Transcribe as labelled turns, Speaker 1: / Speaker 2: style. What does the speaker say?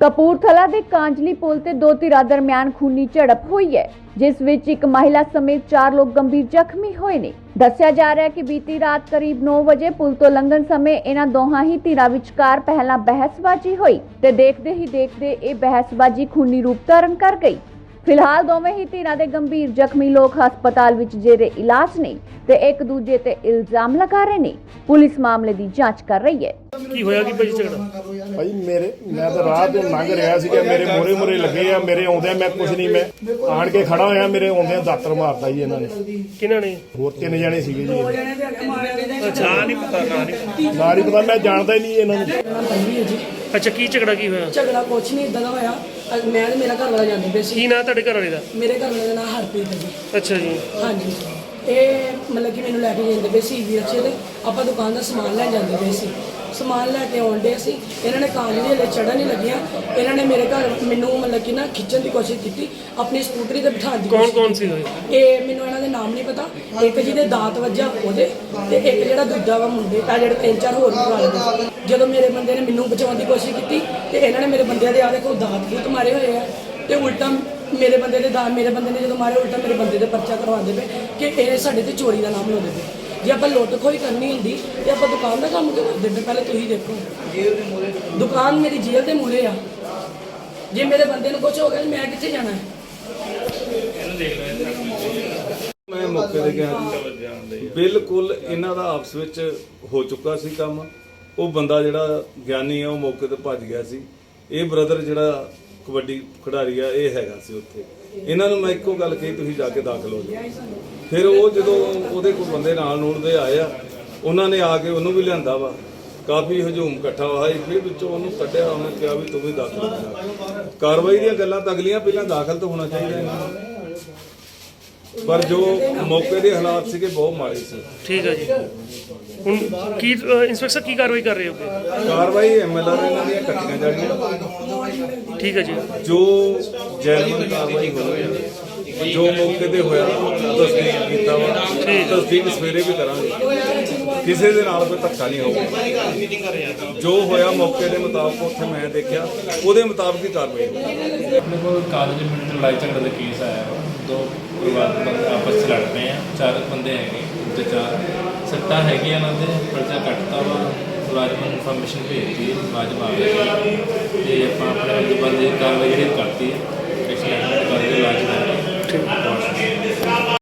Speaker 1: ਕਪੂਰਥਲਾ ਦੇ ਕਾਂਜਲੀ ਪੁਲ ਤੇ ਦੋ ਧਿਰਾਂ ਦਰਮਿਆਨ ਖੂਨੀ ਝੜਪ ਹੋਈ ਹੈ, ਜਿਸ ਵਿੱਚ ਇੱਕ ਮਹਿਲਾ ਸਮੇਤ ਚਾਰ ਲੋਕ ਗੰਭੀਰ ਜ਼ਖਮੀ ਹੋਏ ਨੇ। ਦੱਸਿਆ ਜਾ ਰਿਹਾ ਹੈ ਕਿ ਬੀਤੀ ਰਾਤ ਕਰੀਬ 9 ਵਜੇ ਪੁਲ ਤੋਂ ਲੰਘਣ ਸਮੇਂ ਇਹਨਾਂ ਦੋਹਾਂ ਹੀ ਧਿਰਾਂ ਵਿਚਕਾਰ ਪਹਿਲਾਂ ਬਹਿਸਬਾਜ਼ੀ ਹੋਈ ਤੇ ਦੇਖਦੇ ਹੀ ਦੇਖਦੇ ਇਹ ਬਹਿਸਬਾਜ਼ੀ ਖੂਨੀ ਰੂਪ ਧਾਰਨ ਕਰ ਗਈ। ਫਿਲਹਾਲ ਦੋਵੇਂ ਹੀ ਧਿਰਾਂ ਦੇ ਗੰਭੀਰ ਜ਼ਖਮੀ ਲੋਕ ਹਸਪਤਾਲ ਵਿੱਚ ਜੇਰੇ ਇਲਾਜ ਨੇ ਤੇ ਇੱਕ ਦੂਜੇ ਤੇ ਇਲਜ਼ਾਮ ਲਗਾ ਰਹੇ ਨੇ। ਪੁਲਿਸ ਮਾਮਲੇ ਦੀ ਜਾਂਚ ਕਰ ਰਹੀ ਹੈ।
Speaker 2: ਕੀ ਹੋਇਆ ਕੀ ਭਾਜੀ ਝਗੜਾ?
Speaker 3: ਭਾਈ ਮੇਰੇ ਮੈਂ ਤਾਂ ਰਾਤ ਨੂੰ ਲੰਘ ਰਿਹਾ ਸੀਗਾ ਮੇਰੇ ਮੋਰੇ ਮੋਰੇ ਲੱਗੇ ਆ ਮੇਰੇ ਆਉਂਦਿਆਂ ਮੈਂ ਕੁਝ ਨਹੀਂ ਮੈਂ ਆਣ ਕੇ ਖੜਾ ਹੋਇਆ ਮੇਰੇ ਆਉਂਦਿਆਂ ਦਾਤਰ ਮਾਰਤਾ ਜੀ ਇਹਨਾਂ ਨੇ।
Speaker 2: ਕਿਹਨਾਂ ਨੇ?
Speaker 3: ਹੋਰ ਤਿੰਨ ਜਣੇ ਸੀਗੇ ਜੀ।
Speaker 2: ਅੱਛਾ ਨਹੀਂ ਪਤਾ ਨਾ ਨਹੀਂ
Speaker 3: ਸਾਰੀ ਪਤਾ ਮੈਂ ਜਾਣਦਾ ਹੀ ਨਹੀਂ ਇਹਨਾਂ ਨੂੰ।
Speaker 4: ਪੰਜੀ ਹੈ ਜੀ
Speaker 2: ਅੱਛਾ ਕੀ ਝਗੜਾ ਕੀ ਹੋਇਆ?
Speaker 4: ਝਗੜਾ ਕੁਛ ਨਹੀਂ ਇਦਾਂ ਦਾ ਹੋਇਆ। ਅੱਜ ਮੈਂ ਤੇ ਮੇਰਾ ਘਰ ਵਾਲਾ ਜਾਂਦੇ ਪਏ ਸੀ।
Speaker 2: ਕੀ ਨਾਂ ਤੁਹਾਡੇ ਘਰ ਵਾਲੇ ਦਾ?
Speaker 4: ਮੇਰੇ ਘਰ ਵਾਲੇ ਦਾ ਨਾਮ ਹਰਪ੍ਰੀਤ ਹੈ ਜੀ।
Speaker 2: ਅੱਛਾ ਜੀ।
Speaker 4: ਹਾਂਜੀ। ਇਹ ਮਤਲਬ ਕਿ ਮੈਨੂੰ ਲੈ ਕੇ ਜਾਂਦੇ ਪਏ ਸੀ ਵੀ ਅੱਛੇ ਤੇ। ਆਪਾਂ ਦੁਕਾਨ ਦਾ ਸਮਾਨ ਲੈਣ ਜਾਂਦੇ ਪਏ ਸੀ। ਸਮਾਨ ਲੈ ਕੇ ਆਉਂਦੇ ਸੀ। ਇਹਨਾਂ ਨੇ ਕਾਂਜ ਦੇ ਹਲੇ ਚੜ੍ਹਨ ਨਹੀਂ ਲੱਗੀਆਂ। ਇਹਨਾਂ ਨੇ ਮੇਰੇ ਘਰ ਮੈਨੂੰ ਮਤਲਬ ਕਿ ਨਾ ਖਿੱਚਣ ਦੀ ਕੋਸ਼ਿਸ਼ ਕੀਤੀ। ਆਪਣੀ ਸਕੂਟਰੀ ਤੇ ਬਿਠਾਉਣ ਦੀ
Speaker 2: ਕੌਣ ਕੌਣ ਸੀ
Speaker 4: ਇਹ ਮੈਨੂੰ ਇਹਨਾਂ ਦੇ ਨਾਮ ਨਹੀਂ ਪਤਾ। ਇੱਕ ਜਿਹਦੇ ਦਾਤ ਵੱਜਾ ਉਹਦੇ ਤੇ ਇੱਕ ਜਿਹੜਾ ਦੂਜਾ ਵਾ ਮੁੰਡੇ ਆ ਜਿਹੜੇ ਤਿੰਨ ਚਾਰ ਹੋਰ ਵੀ ਜਦੋਂ ਮੇਰੇ ਬੰਦੇ ਨੇ ਮੈਨੂੰ ਬਚਾਉਣ ਦੀ ਕੋਸ਼ਿਸ਼ ਕੀਤੀ ਤੇ ਇਹਨਾਂ ਨੇ ਮੇਰੇ ਬੰਦਿਆਂ ਦੇ ਆ ਦੇਖੋ ਦਾਤ ਬੂਤ ਮਾਰੇ ਹੋਏ ਆ ਤੇ ਉਲਟਾ ਮੇਰੇ ਬੰਦੇ ਦੇ ਦਾਤ ਮੇਰੇ ਬੰਦੇ ਨੇ ਜਦੋਂ ਮਾਰੇ ਉਲਟਾ ਮੇਰੇ ਬੰਦੇ ਦੇ ਪਰਚਾ ਕਰਵਾਉਂਦੇ ਪਏ ਕਿ ਇਹ ਸਾਡੇ ਤੇ ਚੋਰੀ ਦਾ ਨਾਮ ਲਾਉਂਦੇ ਪਏ। ਜੇ ਆਪਾਂ ਲੁੱਟ ਖੋਈ ਕਰਨੀ ਹੁੰਦੀ ਤੇ ਆਪਾਂ ਦੁਕਾਨ ਦਾ ਕੰਮ ਕਿਉਂ ਕਰਦੇ? ਪਏ ਪਹਿਲੇ ਤੁਸੀਂ ਦੇਖੋ। ਦੁਕਾਨ ਮੇਰੀ ਜੇਲ੍ਹ ਦੇ ਮੂਹਰੇ ਆ। ਜੇ ਮੇਰੇ ਬੰਦੇ ਨੂੰ ਕੁਝ ਹੋ ਗਿਆ ਮੈਂ ਕਿੱਥੇ ਜਾਣਾ? ਹੈ
Speaker 5: ਮੈਂ ਮੌਕੇ ਤੇ ਗਿਆ ਜੀ। ਬਿਲਕੁਲ ਇਹਨਾਂ ਦਾ ਆਪਸ ਵਿੱਚ ਹੋ ਚੁੱਕਾ ਸੀ ਕੰਮ। ਉਹ ਬੰਦਾ ਜਿਹੜਾ ਗਿਆਨੀ ਆ ਉਹ ਮੌਕੇ ਤੇ ਭੱਜ ਗਿਆ ਸੀ। ਇਹ ਬ੍ਰਦਰ ਜਿਹੜਾ ਕਬੱਡੀ ਖਿਡਾਰੀ ਆ ਇਹ ਹੈਗਾ ਸੀ ਉੱਥੇ। ਇਹਨਾਂ ਨੂੰ ਮੈਂ ਇੱਕੋ ਗੱਲ ਕਹੀ, ਤੁਸੀਂ ਜਾ ਕੇ ਦਾਖਲ ਹੋ ਜਾਓ। ਫਿਰ ਉਹ ਜਦੋਂ ਉਹਦੇ ਕੋਲ ਬੰਦੇ ਨਾਲ ਨੂਣ ਦੇ ਆਏ ਆ, ਉਹਨਾਂ ਨੇ ਆ ਕੇ ਉਹਨੂੰ ਵੀ ਲਿਆਂਦਾ ਵਾ। ਕਾਫੀ ਹਜੂਮ ਇਕੱਠਾ ਹੋਇਆ ਫਿਰ ਵਿੱਚੋਂ ਉਹਨੂੰ ਕੱਢਿਆ, ਉਹਨੇ ਕਿਹਾ ਵੀ ਤੂੰ ਵੀ ਦਾਖਲ ਹੋ ਜਾ। ਕਾਰਵਾਈ ਦੀਆਂ ਗੱਲਾਂ ਤਾਂ ਅਗਲੀਆਂ ਪਹਿਲਾਂ ਦਾਖਲ ਤਾਂ ਹੋਣਾ ਚਾਹੀਦਾ ਇਹਨਾਂ ਪਰ ਜੋ ਮੌਕੇ ਦੇ ਹਾਲਾਤ ਸੀਗੇ, ਬਹੁਤ ਮਾੜੇ ਸੀ।
Speaker 2: ਠੀਕ ਹੈ ਜੀ। ਹੁਣ ਕੀ ਅ, ਇੰਸਪੈਕਟਰ ਕੀ ਕਾਰਵਾਈ ਕਰ ਰਹੇ ਹੋਗੇ
Speaker 5: ਕਾਰਵਾਈ ਐਮਐਲਆਰ ਇਹਨਾਂ ਦੀਆਂ ਕੱਟੀਆਂ ਜਾਣੀਆਂ
Speaker 2: ਠੀਕ ਹੈ ਜੀ।
Speaker 5: ਜੋ ਜੈਨੂਨ ਕਾਰਵਾਈ ਹੋਈ ਜੋ ਮੌਕੇ ਤੇ ਹੋਇਆ ਤਸਦੀਕ ਕੀਤਾ ਵਾ ਤਸਦੀਕ ਸਵੇਰੇ ਵੀ ਕਰਾਂਗੇ। ਕਿਸੇ ਦੇ ਨਾਲ ਕੋਈ ਧੱਕਾ ਨਹੀਂ ਹੋਊਗਾ। ਜੋ ਹੋਇਆ ਮੌਕੇ ਦੇ ਮੁਤਾਬਕ ਉੱਥੇ ਮੈਂ ਦੇਖਿਆ ਉਹਦੇ ਮੁਤਾਬਕ ਹੀ ਕਾਰਵਾਈ ਹੋਊਗੀ।
Speaker 6: ਆਪਣੇ ਕੋਲ ਕਾਲਜ ਮਿੰਟ ਲੜਾਈ ਝਗੜੇ ਦਾ ਕੇਸ ਆਇਆ। ਦੋ ਪਰਿਵਾਰ ਬੰਦੇ ਆਪਸ ਵਿੱਚ ਲੜ ਪਏ ਆ। ਚਾਰ ਬੰਦੇ ਹੈਗੇ ਤੇ ਚਾਰ। ਸੱਟਾਂ ਹੈਗੀਆਂ ਇਹਨਾਂ ਦੇ ਪਰਚਾ ਕੱਟਤਾ ਵਾ, ਮੁਲਾਜ਼ਮ ਨੂੰ ਇਨਫੋਰਮੇਸ਼ਨ ਭੇਜਤੀ ਹੈ, ਮੁਲਾਜ਼ਮ ਆ ਗਏ ਤੇ ਆਪਾਂ ਆਪਣੇ ਬੰਦੇ ਦੀ ਕਾਰਵਾਈ ਜਿਹੜੀ ਕਰਤੀ ਹੈ ਐਕਸੀਡੈਂਟ ਕਰਕੇ ਇਲਾਜ